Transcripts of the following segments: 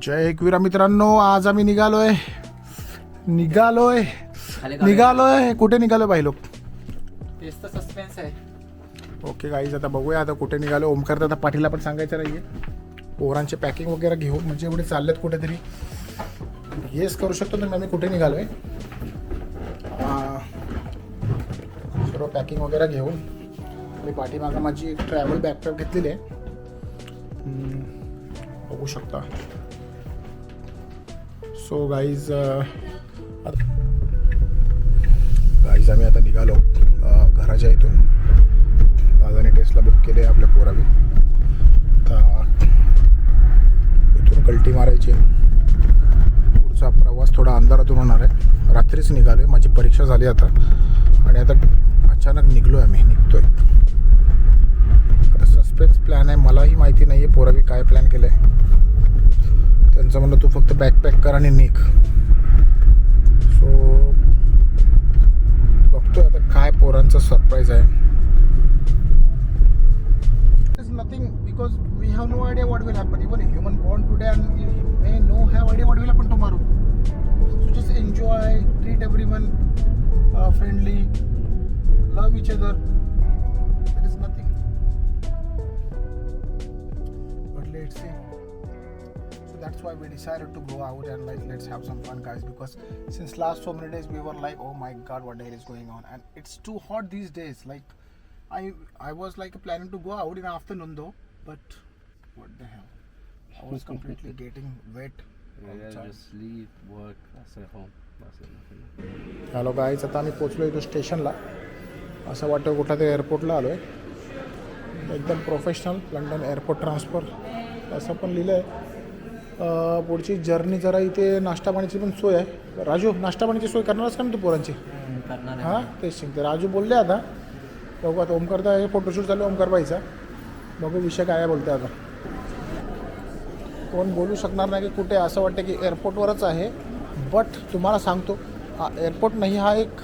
जय एकविरा मित्रांनो आज आम्ही निघालोय. निघालोय. निघालोय. कुठे निघालोय भाई लोक? तेच तर सस्पेन्स आहे. ओके गाईज आता बघूया आता कुठे निघालो ओमकार दादा पाटीलला पण सांगायचं नाहीये. पोरांचे पॅकिंग वगैरे घेऊन म्हणजे एवढे चाललेत कुठेतरी. येस करू शकतो तर आम्ही कुठे निघालोय? आ, सर्व पॅकिंग वगैरे घेऊन. मी पाठीमागं माझी एक ट्रॅव्हल बॅकपॅक घेतलेली आहे. बघू शकता. सो गाईज गाईज आम्ही आता निघालो घराच्या इथून. दादाने टेस्टला बुक केले आपल्या पोरावी. आता इथून कल्टी मारायची. पुढचा प्रवास थोडा अंधारातून होणार आहे. रात्रीच निघालो माझी परीक्षा झाली आता. आणि आता अचानक निघलो आम्ही. निघतोय. आता सस्पेन्स प्लॅन आहे. मलाही माहिती नाही आहे पोरावी काय प्लॅन केलं आहे त्यांचं म्हणणं तू फक्त बॅकपॅक कर आणि निघ सो बघतोय आता काय पोरांचं सरप्राईज आहे There's nothing because we have no idea what will happen. Even a human born today and he may no have idea what will happen tomorrow. So just enjoy, treat everyone uh, friendly, love each other. There is nothing. But let's see. So that's why we decided to go out and like let's have some fun, guys. Because since last so many days we were like, oh my god, what the hell is going on? And it's too hot these days. Like I I was like planning to go out in afternoon though, but what the hell? I was completely getting wet. Yeah, just sleep, work, that's at home. That's it, nothing. Hello guys आता आम्ही पोचलो इथं स्टेशनला असं वाटतं कुठल्या तरी एअरपोर्टला आलो आहे एकदम प्रोफेशनल लंडन एअरपोर्ट ट्रान्सफर असं पण लिहिलं आहे पुढची जर्नी जरा इथे नाश्ता पाण्याची पण सोय आहे. राजू नाश्ता पाण्याची सोय करणारच का ना तू पोरांची? आहे. हां तेच शिकते राजू बोलले आता. बघू आता ओमकारचा हे फोटोशूट चालू आहे ओमकार बाईचा बघू विषय काय आहे बोलते आता. कोण बोलू शकणार नाही की कुठे असं वाटतं की एअरपोर्टवरच आहे. बट तुम्हाला सांगतो हा एअरपोर्ट नाही हा एक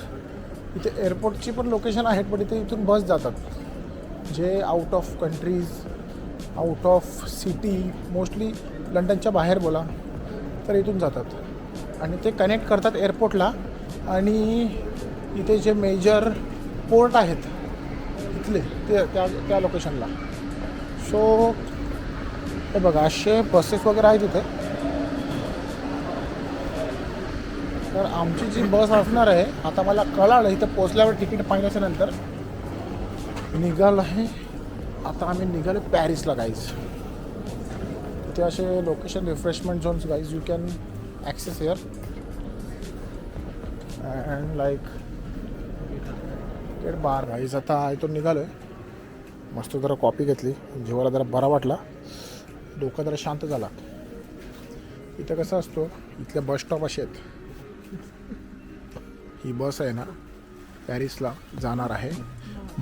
इथे एअरपोर्टची पण लोकेशन आहेत पण इथे इथून बस जातात. जे out of countries out of city mostly लंडनच्या बाहेर बोला तर इथून जातात. आणि ते कनेक्ट करतात एअरपोर्टला आणि इथे जे मेजर पोर्ट आहेत इथले ते त्या त्या लोकेशनला सो हे बघा असे बसेस वगैरे आहेत इथे. तर आमची जी बस असणार आहे आता मला कळालं इथं पोचल्यावर तिकीट पाहिल्याच्या नंतर. निघालं आहे. आता आम्ही निघालो पॅरिसला गाईज इथे असे location refreshment zones guys you can access here and like get bar guys आता इथून निघालो आहे मस्त जरा कॉपी घेतली. जेवायला जरा बरा वाटला. डोकं जरा शांत झाला. इथं कसं असतो इथल्या बस स्टॉप असे आहेत. ही बस आहे ना पॅरिसला जाणार आहे.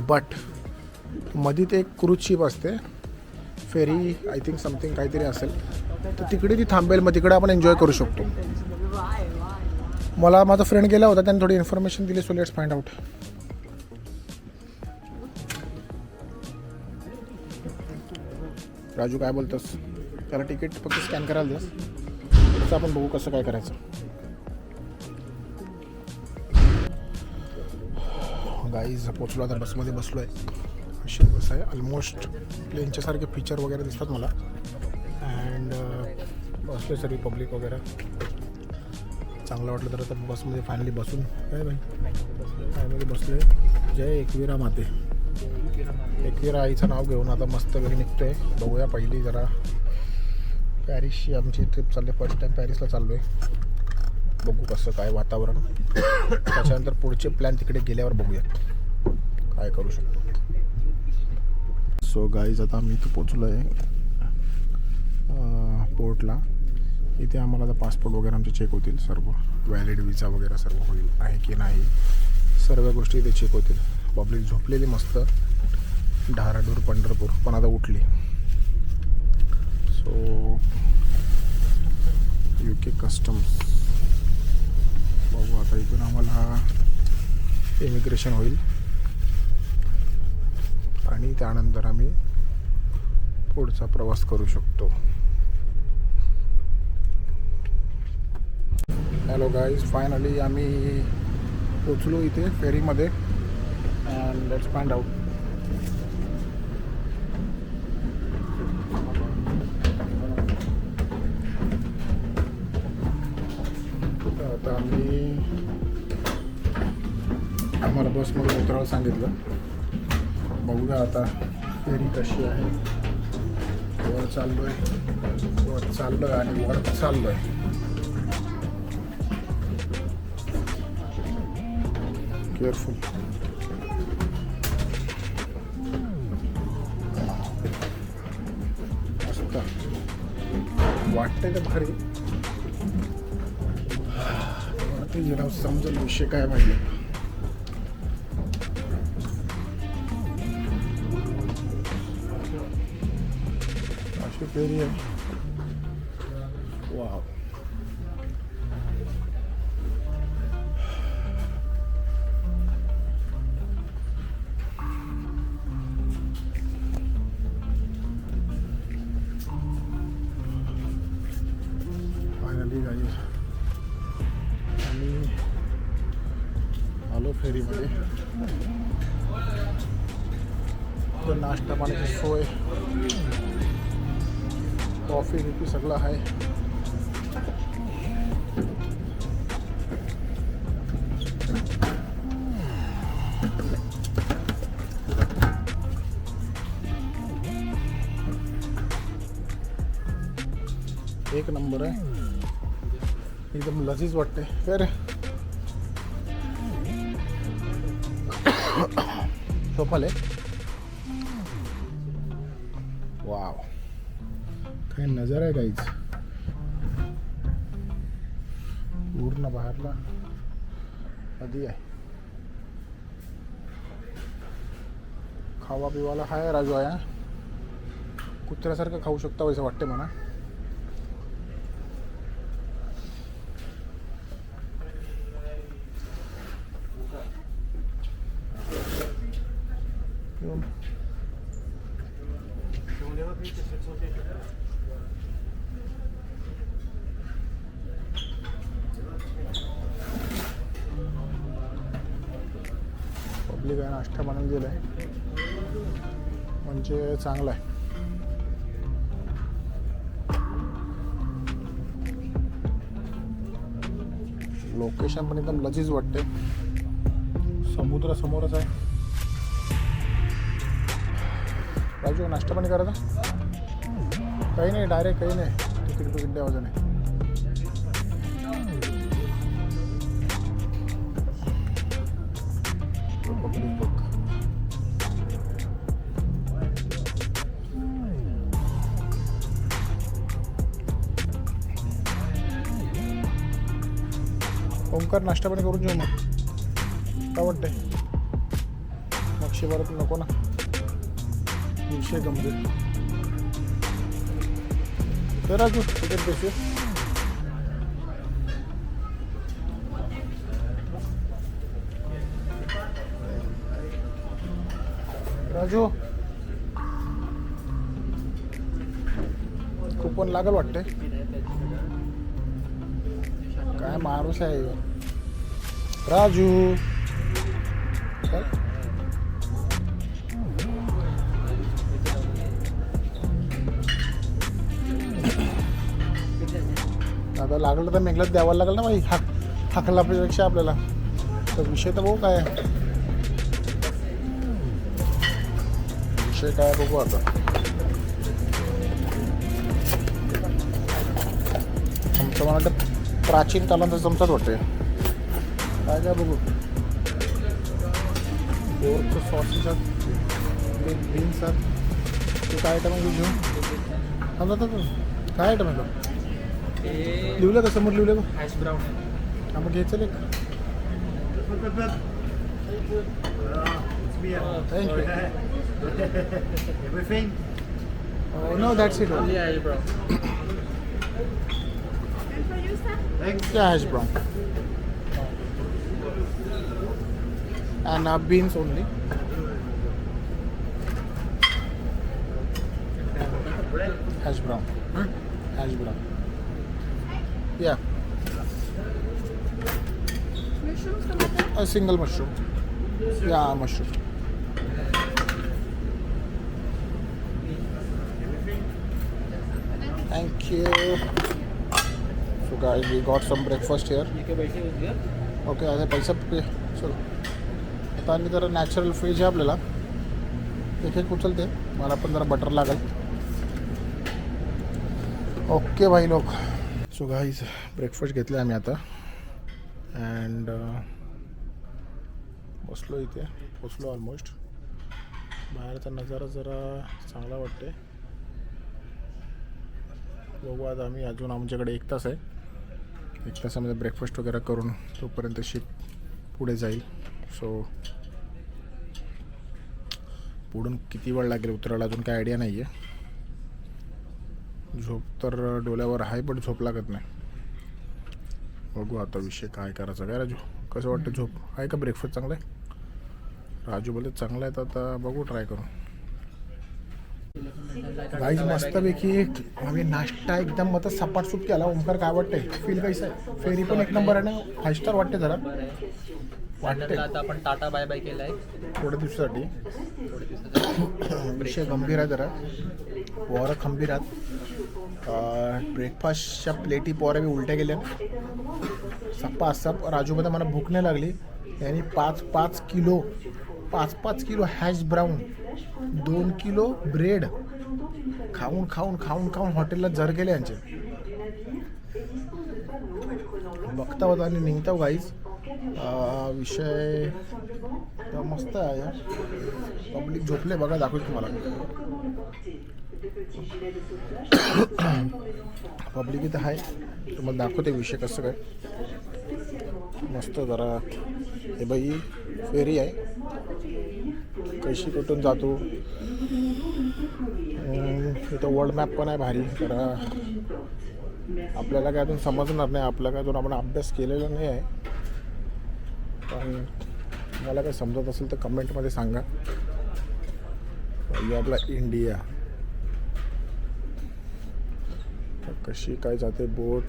बट मधीत एक क्रूज शिप असते. फेरी आय थिंक समथिंग काहीतरी असेल. तर तिकडे ती थांबेल मग तिकडे आपण एन्जॉय करू शकतो. मला माझा फ्रेंड गेला होता त्याने थोडी इन्फॉर्मेशन दिली so let's find out Raju काय बोलतोस? त्याला तिकीट फक्त स्कॅन करायला दिस त्याचं आपण बघू कसं काय करायचं. गाईज पोचलो आता बसमध्ये बसलो आहे अशी बस आहे. ऑलमोस्ट प्लेनच्यासारखे फीचर वगैरे दिसतात मला. अँड बसले सर्व पब्लिक वगैरे. चांगलं वाटलं तर आता बसमध्ये फायनली बसून. काय भाई? फायनली बसले. जय एकविरा माते. एकविरा आईचं नाव घेऊन आता मस्त घरी निघतोय. बघूया पहिली जरा. पॅरिसची आमची ट्रिप चालली फर्स्ट टाईम पॅरिसला चाललो आहे बघू कसं काय वातावरण. त्याच्यानंतर पुढचे प्लॅन तिकडे गेल्यावर बघूया काय करू शकतो. सो गाईज आता आम्ही इथं पोचलो आहे पोर्टला इथे आम्हाला आता पासपोर्ट वगैरे आमचे चेक होतील सर्व. व्हॅलिड विजा वगैरे सर्व होईल. आहे की नाही? सर्व गोष्टी इथे चेक होतील. पब्लिक झोपलेली मस्त. धाराडूर पंढरपूर. पण आता उठली. सो यू के कस्टम्स बघू आता इथून आम्हाला इमिग्रेशन होईल. आणि त्यानंतर आम्ही पुढचा प्रवास करू शकतो. हॅलो गाईज फायनली आम्ही पोचलो इथे फेरीमध्ये अँड लेट्स फाइंड आउट आता आम्ही आम्हाला बसमधून उतरायला सांगितलं. बघूया आता फेरी कशी आहे. वर चाललोय. वर चाललोय आणि वर चाललोय. केअरफुल वाटतंय तर भारी? वरती गेला समजेल विषय काय माहिती. अशी फेरी आहे वाव फायनली गाईज आणि आलो फेरीमध्ये तर नाश्ता पाण्याची सोय कॉफी बिफी सगळं आहे. एक नंबर आहे. एकदम लजीज वाटते. फेर रे आहे वाव. काय नजर आहे काहीच. पूर्ण बाहेरला नदी आहे. खावा पिवाला हाय राजू आहे कुत्र्यासारखं खाऊ शकता वैसे वाटते म्हणा येऊन. आपली काय नाश्ता बनवून दिला आहे म्हणजे चांगला आहे. लोकेशन पण एकदम लजीज वाटते समुद्र समोरच आहे. राजू नाश्ता पाणी करायचा? काही नाही डायरेक्ट काही नाही. तिकीट बिकीट द्यावं नाही पब्लिक बघ ओंकार नाश्ता पाणी करून जेव मग. काय वाटतंय? मग शिवारात नको ना. विषय गंभीर. तर अजून तिकीट पैसे राजू. कुपन लागल वाटते काय माणूस आहे राजू. आता लागलं तर मेघलाच द्यावं लागेल ना बाई हाक हाकलापेक्षा आपल्याला. तर विषय तर भाऊ काय. विषय काय बघू आता. मला वाटतं प्राचीन कालांचा चमचाच वाटते काय काय बघू? पोर्क सॉसेस बीन्स आहेत ते काय आयटम घेऊन? थांबा. काय आयटम आहे लिवलं का? समोर लिवलं का? हॅश ब्राऊन हा मग घ्यायचं एक Oh, thank you. Everything? Oh no, that's it. Only hash brown. and for you, sir? Thanks. Yeah, hash brown. And our beans only. Hash brown. Hmm? Hash brown. Yeah. Mushrooms. A single mushroom. Yeah, mushroom. Thank you. So guys, we got some breakfast here. Okay आता पैसा पे चलो। आता आणि जरा natural fridge आहे आपल्याला. एक एक उचलते मला पण जरा बटर लागेल. ओके भाई लोक. सो गाईज ब्रेकफास्ट घेतले आम्ही आता. अँड बसलो इथे. पोचलो ऑलमोस्ट बाहेरचा नजारा जरा चांगला वाटते बघू आज आम्ही अजून आमच्याकडे एक तास आहे. एक तासामध्ये ब्रेकफास्ट वगैरे करून तोपर्यंत शिप पुढे जाईल. सो पुढून किती वेळ लागेल उतरायला अजून काय आयडिया नाही आहे झोप तर डोल्यावर आहे पण झोप लागत नाही. बघू आता विषय काय करायचा. काय राजू? कसं वाटतं झोप? आहे का ब्रेकफास्ट चांगला आहे राजू बोलत चांगला आहे तर आता बघू ट्राय करू. गाईज मस्तपैकी आम्ही नाश्ता एकदम मत सपाट सूप केला. ओमकार काय वाटतंय? फील कसं आहे फेरी पण एक नंबर आहे ना? फाय स्टार वाटते जरा. वाटते आता आपण टाटा बाय बाय केलाय. थोड्या दिवसासाठी. विषय गंभीर आहे जरा. पोरं खंबीर आहेत. ब्रेकफास्टच्या प्लेटी पोरं बी उलट्या गेल्या सप्पा सप राजूमध्ये मला भूक नाही लागली. यांनी पाच पाच किलो पाच पाच किलो हॅश ब्राऊन दोन किलो ब्रेड खाऊन खाऊन खाऊन खाऊन हॉटेलला जर गेले यांचे. बघता होता आणि निघता गाईज. विषय तर मस्त आहे. पब्लिक झोपले बघा दाखवतो तुम्हाला. पब्लिक इथं आहे. तुम्हाला दाखवते विषय कसं काय. मस्त जरा. हे बाई फेरी आहे. कशी कुठून जातो. इथं वर्ल्ड मॅप पण आहे भारी. तर आपल्याला काय अजून समजणार नाही. आपला काय अजून आपण अभ्यास केलेला नाही आहे. पण मला काय समजत असेल तर कमेंटमध्ये सांगा. आपला इंडिया तर कशी काय जाते बोट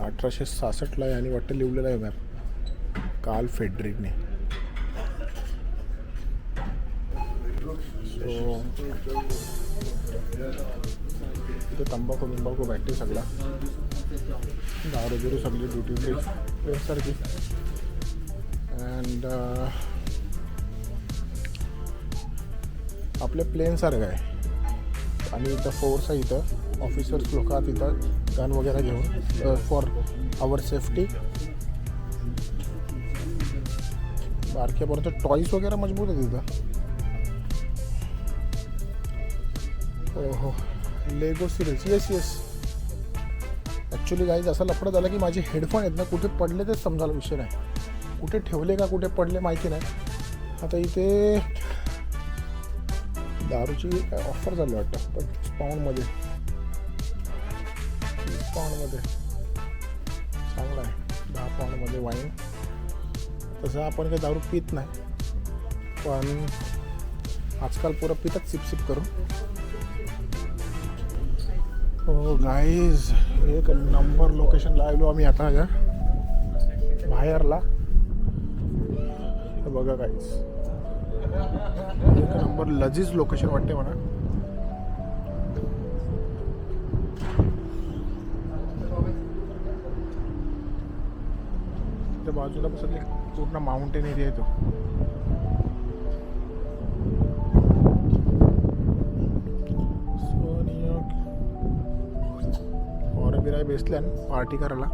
अठराशे सहासष्टला आहे आणि वाटतं लिवलेला आहे मॅप काल फेड्रिकने. सो इथे तंबाखू बिंबाखू भेटते सगळा. दारू बिरू सगळी ड्युटी फ्री सारखी अँड आपल्या प्लेनसारखं आहे. आणि इथं फोर्स आहे इथं. ऑफिसर्स लोक uh, आहेत इथं गन वगैरे घेऊन फॉर आवर सेफ्टी बारक्यापर्यंत टॉईस वगैरे मजबूत आहे तिथं हो हो Lego series yes yes actually guys असा लफडं झाला की माझे हेडफोन आहेत ना कुठे पडले तेच समजायला विषय नाही. कुठे ठेवले का कुठे पडले माहिती नाही. आता इथे दारूची ऑफर झाली वाटतं? पण पाऊंडमध्ये पाऊंडमध्ये चांगलं आहे. दहा पाऊंडमध्ये वाईन तसं आपण काही दारू पित नाही. पण आजकाल पुरं पितात सिपसिप करून. हो गाईज एक नंबर लोकेशनला आलो आम्ही आता या बाहेरला. बघा गाईज एक नंबर लजीज लोकेशन वाटते म्हणा बाजूला कसं पूर्ण माउंटेन एरिया आहे बिराय बेसल्यान पार्टी करायला.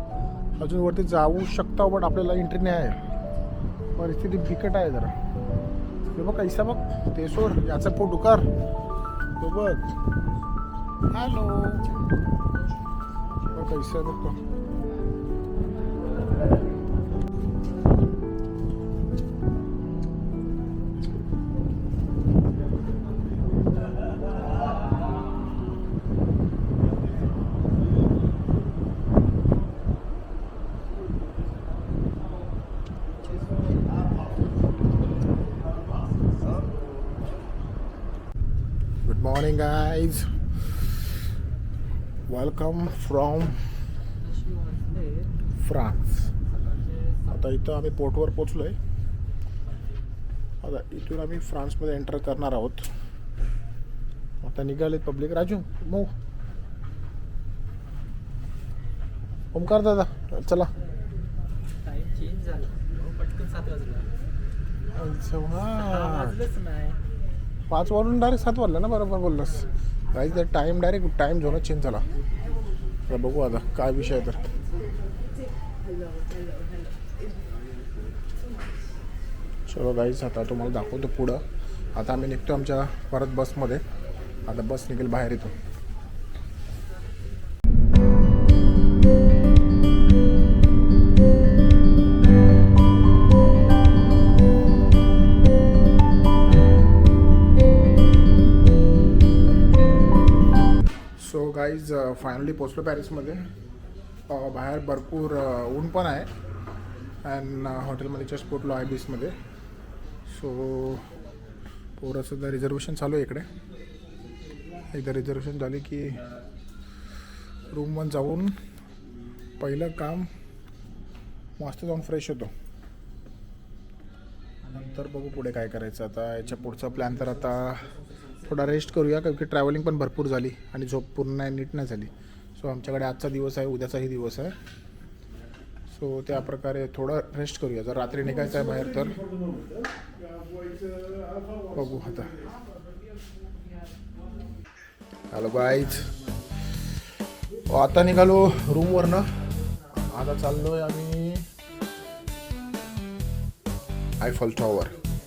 अजून वरती जाऊ शकता बट आपल्याला एंट्री नाही आहे. परिस्थिती बिकट आहे जरा. हे बघ कैसा बघ ते सोड याचा पोट उकार तो बघ. हॅलो कैसा बघतो morning, guys. Welcome from France. आता इथं आम्ही पोर्टवर पोचलो आहे आता इथून आम्ही फ्रान्समध्ये एंटर करणार आहोत. आता निघाले पब्लिक राजू मऊ. ओमकार दादा चला. अच्छा, हा. पाच वाजून डायरेक्ट सात वाजला ना बरोबर बोललास. काही तर टाईम डायरेक्ट टाईम झोनच चेंज झाला. तर बघू आता काय विषय आहे तर. चलो गाईच आता तुम्हाला दाखवतो पुढं. आता आम्ही निघतो आमच्या परत बसमध्ये आता बस निघेल बाहेर येतो फायनली पोचलो पॅरिसमध्ये. बाहेर भरपूर ऊन पण आहे. अँड हॉटेलमध्ये जस्ट पोटलो आहे बीसमध्ये सो पोरंसुद्धा रिझर्वेशन चालू आहे इकडे. एकदा रिझर्वेशन झाली की रूमवर जाऊन पहिलं काम मस्त जाऊन फ्रेश होतो. नंतर बघू पुढे काय करायचं आता. याच्या पुढचा प्लॅन तर आता थोडा रेस्ट करूया कारण की ट्रॅव्हलिंग पण भरपूर झाली आणि झोप पूर्ण नाही नीट नाही झाली. सो आमच्याकडे आजचा दिवस आहे उद्याचाही दिवस आहे. सो त्या प्रकारे थोडं रेस्ट करूया. जर रात्री निघायचं आहे बाहेर तर. बघू आता. हॅलो गाईज oh, आता निघालो रूमवरनं आता चाललोय आम्ही आयफल टॉवर